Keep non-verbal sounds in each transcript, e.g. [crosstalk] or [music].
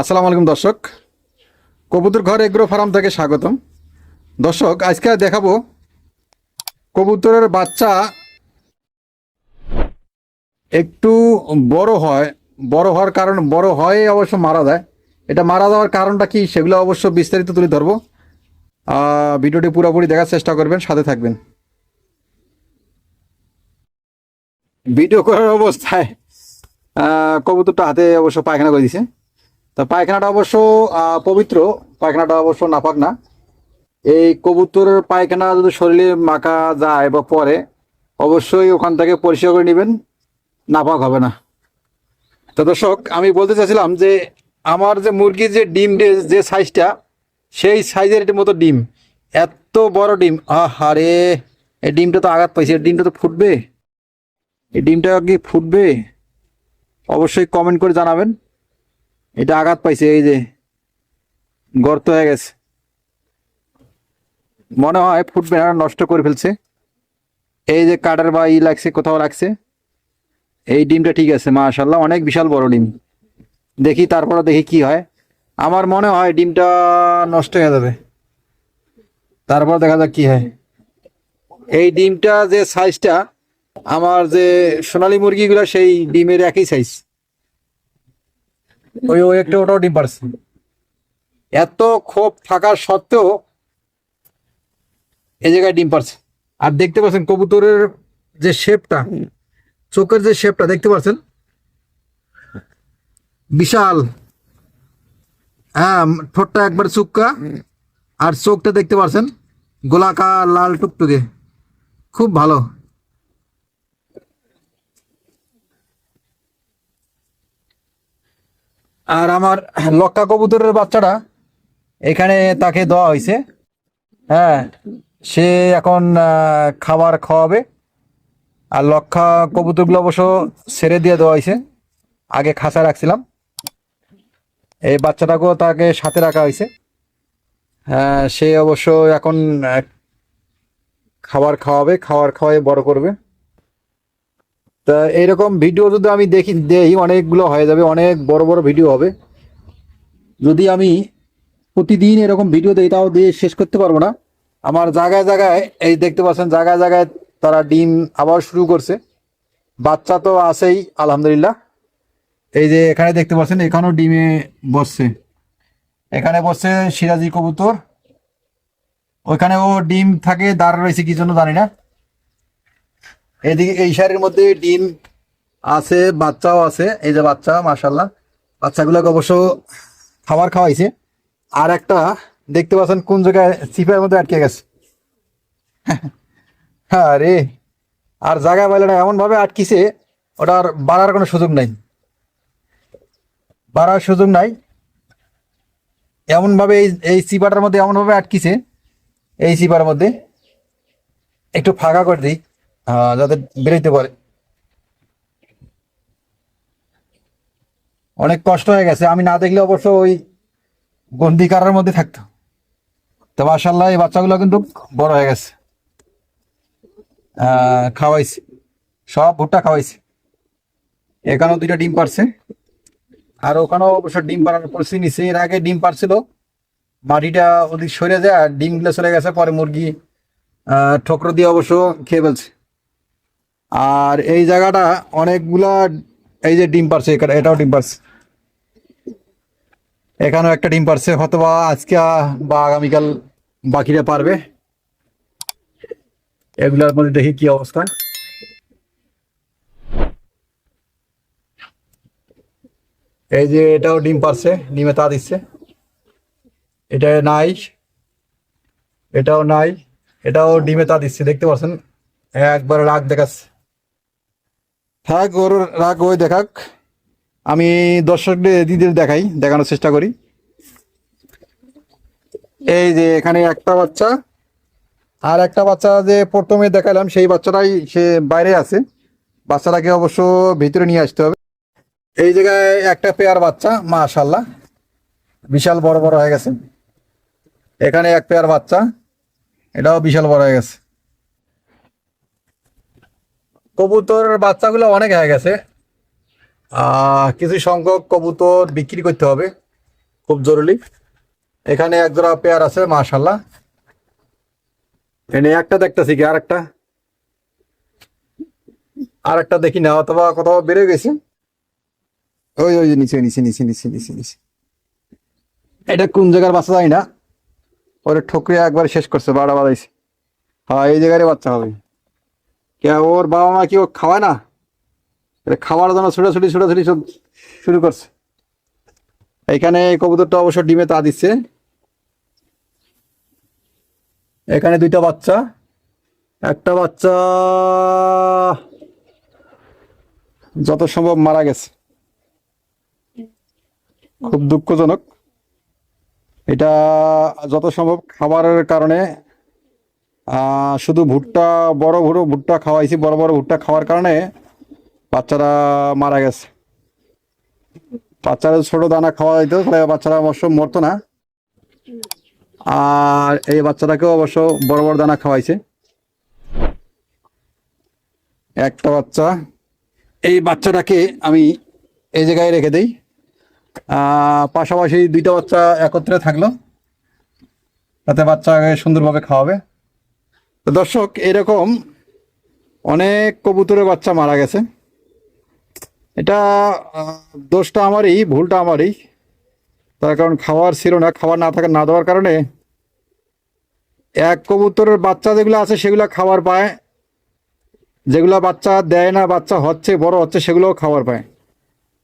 আসসালামু আলাইকুম দর্শক। কবুতর ঘর এগ্রো ফার্ম থেকে স্বাগতম। দর্শক, আজকে দেখাবো কবুতরের বাচ্চা একটু বড় হয়, বড় হওয়ার কারণ, বড় হয় অবশ্য মারা যায়। এটা মারা যাওয়ার কারণটা কি সেগুলো অবশ্য বিস্তারিত তুলে ধরবো। ভিডিওটি পুরোপুরি দেখার চেষ্টা করবেন, সাথে থাকবেন। ভিডিও করার অবস্থায় কবুতরটা হাতে অবশ্য পায়খানা করে দিছে। তা পায়খানাটা অবশ্য পবিত্র, পায়খানাটা অবশ্য নাপাক না। এই কবুতরের পায়খানা যদি শরীরে মাখা যায় বা পরে, অবশ্যই ওখান থেকে পরিষ্কার করে নেবেন, নাপাক হবে না। তো দর্শক, আমি বলতে চাইছিলাম যে, আমার যে মুরগির যে ডিম যে- সাইজটা, সেই সাইজের এটির মতো ডিম। এত বড় ডিম আহারে এই ডিমটা তো আঘাত পাইছে ডিমটা তো ফুটবে। এই ডিমটা কি ফুটবে? অবশ্যই কমেন্ট করে জানাবেন। এটা আঘাত পাইছে, এই যে গর্ত হয়ে গেছে। মনে হয় ফুটবে না নষ্ট করে ফেলছে। এই যে কাটার বা ই লাগছে, কোথাও লাগছে। এই ডিমটা ঠিক আছে মাশাল্লাহ অনেক বিশাল বড় ডিম। দেখি তারপরে দেখি কি হয়। আমার মনে হয় ডিমটা নষ্ট হয়ে যাবে। তারপর দেখা যাক কি হয়। এই ডিমটা যে সাইজটা আমার যে সোনালী মুরগিগুলো সেই ডিমের একই সাইজ ওই ওই একটা ওটাও ডিম পারছে এত ক্ষোভ থাকা সত্ত্বেও এই জায়গায় ডিম পারছে আর দেখতে পাচ্ছেন কবুতরের যে শেপটা, চোখের যে শেপটা, দেখতে পাচ্ছেন? বিশাল। হ্যাঁ ঠোঁটটা একবার চুক্কা। আর চোখটা দেখতে পাচ্ছেন? গোলাকার লাল টুকটুকে। খুব ভালো। আর আমার লক্কা কবুতরের বাচ্চাটা এখানে তাকে দেওয়া হয়েছে। হ্যাঁ সে এখন খাবার খাওয়াবে। আর লক্ষা কবুতরগুলো অবশ্য ছেড়ে দিয়ে দেওয়া হয়েছে। আগে খাঁচা রাখছিলাম। এই বাচ্চাটাকেও তাকে সাথে রাখা হয়েছে। হ্যাঁ সে অবশ্য এখন খাবার খাওয়াবে খাবার খাওয়াই বড় করবে। তা এইরকম ভিডিও যদি আমি দেখি, দেই, অনেকগুলো হয়ে যাবে, অনেক বড় বড় ভিডিও হবে। যদি আমি প্রতিদিন এরকম ভিডিও দিই, তাও দিয়ে শেষ করতে পারব না। আমার জায়গায় জায়গায়, এই দেখতে পাচ্ছেন, জায়গায় জায়গায় তারা ডিম আবার শুরু করছে। বাচ্চা তো আছেই, আলহামদুলিল্লাহ। এই যে এখানে দেখতে পাচ্ছেন, এখানেও ডিমে বসছে। এখানে বসছে সিরাজি কবুতর। ওইখানে ও ডিম থাকে, দাঁড় রয়েছে, কি জন্য জানি না। এদিকে এই শাড়ির মধ্যে ডিম আছে, বাচ্চাও আছে। এই যে বাচ্চা মাশাল্লাহ বাচ্চাগুলোকে অবশ্য খাবার খাওয়াইছে। আর একটা দেখতে পাচ্ছেন কোন জায়গায় চিপের মধ্যে আটকে গেছে। [laughs] হ্যাঁ রে। আর জায়গা পাইলে না এমন ভাবে আটকিছে, ওটার বাড়ার কোনো সুযোগ নাই। বাড়ার সুযোগ নাই। এমনভাবে এই এই চিপাটার মধ্যে এমনভাবে আটকিছে। এই চিপার মধ্যে। একটু ফাঁকা করে দিই। যাতে বেরোইতে পারে। অনেক কষ্ট হয়ে গেছে। আমি না দেখলে অবশ্য ওই গন্ডি কারার মধ্যে থাকতো তো মাসাল্লাহ এই বাচ্চাগুলো কিন্তু বড় হয়ে গেছে। খাওয়াইছি। সব ভুট্টা খাওয়াইছি। এখানেও দুইটা ডিম পারছে। আর ওখানেও অবশ্য ডিম পাড়ার পরিস্থিতি নিচ্ছে এর আগে ডিম পারছিল মাটিটা ওদিক সরে যায় আর ডিমগুলো চলে গেছে। পরে মুরগি ঠোকরো দিয়ে অবশ্য খেয়ে ফেলছে। আর এই জায়গাটা অনেকগুলা, এই যে ডিম পারছে এটাও ডিম পারছে। এখানেও একটা ডিম পারছে হয়তো বা আজকে বা আগামীকাল বাকিরা পারবে। এগুলার মধ্যে দেখি কি অবস্থা। এই যে এটাও ডিম পারছে, ডিমে তা দিচ্ছে। এটা নাই, এটাও নাই, এটাও ডিমে তা দিচ্ছে, দেখতে পাচ্ছেন? একবার রাগ দেখাচ্ছে। থাক ওর রাগ ওই দেখাক। আমি দর্শকদের দিদির দেখাই, দেখানোর চেষ্টা করি। এই যে এখানে একটা বাচ্চা, আর একটা বাচ্চা যে প্রথমে দেখালাম সেই বাচ্চাটাই সে বাইরে আছে। বাচ্চাটাকে অবশ্য ভিতরে নিয়ে আসতে হবে। এই জায়গায় একটা পেয়ার বাচ্চা মাশাল্লাহ বিশাল বড় বড় হয়ে গেছে। এখানে এক পেয়ার বাচ্চা, এটাও বিশাল বড় হয়ে গেছে। কবুতর বাচ্চাগুলো অনেক হয়ে গেছে। কিছু সংখ্যক কবুতর বিক্রি করতে হবে। খুব জরুরি। এখানে এক জোড়া পেয়ার আছে মাশাল্লাহ এনে একটা দেখতেছি কি আর একটা আর একটা দেখি না, অথবা কোথাও বেড়ে গেছে। ওই ওই নিচে নিচে নিচে নিচে নিচে নিচে। এটা কোন জায়গার বাচ্চা জানি না। ওরে ঠকরিয়া একবার শেষ করছে বারোটা বাজাইছে হ্যাঁ এই জায়গায় বাচ্চা হবে। কে ওর বাবা মা কি ও খাওয়ায় না? এটা খাওয়ার জন্য ছুটাছুটি ছুটাছুটি শুরু করছে। এখানে কবুতরটা অবশ্য ডিমে তা দিচ্ছে। এখানে দুইটা বাচ্চা। একটা বাচ্চা যত সম্ভব মারা গেছে। খুব দুঃখজনক। এটা যত সম্ভব খাবারের কারণে শুধু ভুট্টা, বড় বড় ভুট্টা খাওয়াইছি, বড় বড় ভুট্টা খাওয়ার কারণে বাচ্চারা মারা গেছে। বাচ্চারা ছোট দানা খাওয়া যেত তাহলে বাচ্চারা অবশ্য মরতো না। আর এই বাচ্চাটাকেও অবশ্য বড় বড় দানা খাওয়াইছে। একটা বাচ্চা, এই বাচ্চাটাকে আমি এই জায়গায় রেখে দিই। পাশাপাশি দুইটা বাচ্চা একত্রে থাকল। তাতে বাচ্চাকে সুন্দরভাবে খাওয়াবে। দর্শক, এরকম অনেক কবুতরের বাচ্চা মারা গেছে। এটা দোষটা আমারই, ভুলটা আমারই। তার কারণ খাওয়ার ছিল না খাবার না থাকা, না দেওয়ার কারণে এক কবুতরের বাচ্চা যেগুলো আছে, সেগুলো খাবার পায়। যেগুলো বাচ্চা দেয় না, বাচ্চা হচ্ছে, বড় হচ্ছে, সেগুলোও খাবার পায়।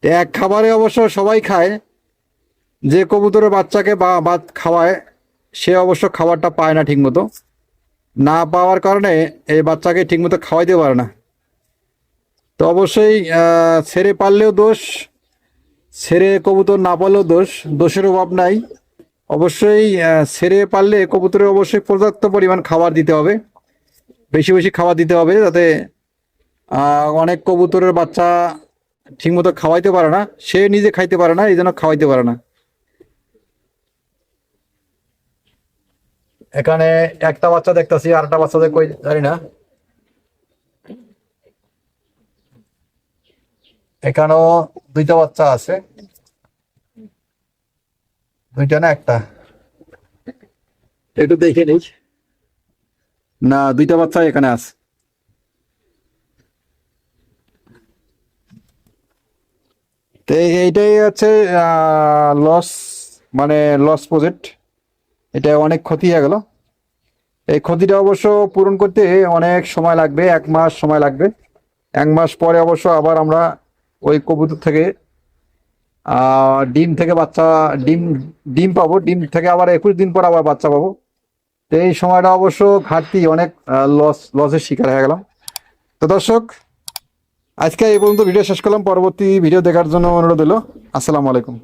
এক খাবারে অবশ্য সবাই খায়। যে কবুতরের বাচ্চাকে বা খাওয়ায়, সে অবশ্য খাবারটা পায় না ঠিকমতো। না পাওয়ার কারণে এই বাচ্চাকে ঠিকমতো খাওয়াইতে পারে না। তো অবশ্যই ছেড়ে পারলেও দোষ, ছেড়ে কবুতর না পারলেও দোষ, দোষের অভাব নাই। অবশ্যই ছেড়ে পারলে কবুতরের অবশ্যই পর্যাপ্ত পরিমাণ খাবার দিতে হবে। বেশি বেশি খাবার দিতে হবে যাতে অনেক কবুতরের বাচ্চা ঠিকমতো খাওয়াইতে পারে না। সে নিজে খাইতে পারে না, এই জন্য খাওয়াইতে পারে না। এখানে একটা বাচ্চা দেখতাছি, আর একটা বাচ্চা কই জানি না। এখানেও দুইটা বাচ্চা আছে। দুইটা না একটা? একটু দেখে নিই। না, দুইটা বাচ্চা এখানে আছে। এইটাই হচ্ছে লস মানে লস প্রজেক্ট এটা অনেক ক্ষতি হয়ে গেল। এই ক্ষতিটা অবশ্য পূরণ করতে অনেক সময় লাগবে, এক মাস সময় লাগবে। এক মাস পরে অবশ্য আবার আমরা ওই কবুতর থেকে ডিম থেকে বাচ্চা, ডিম ডিম পাবো। ডিম থেকে আবার একুশ দিন পর আবার বাচ্চা পাবো। তো এই সময়টা অবশ্য ঘাটতি, অনেক লস লসের শিকার হয়ে গেলাম। তো দর্শক, আজকে এই পর্যন্ত ভিডিও শেষ করলাম। পরবর্তী ভিডিও দেখার জন্য অনুরোধ হলো আসসালামু আলাইকুম।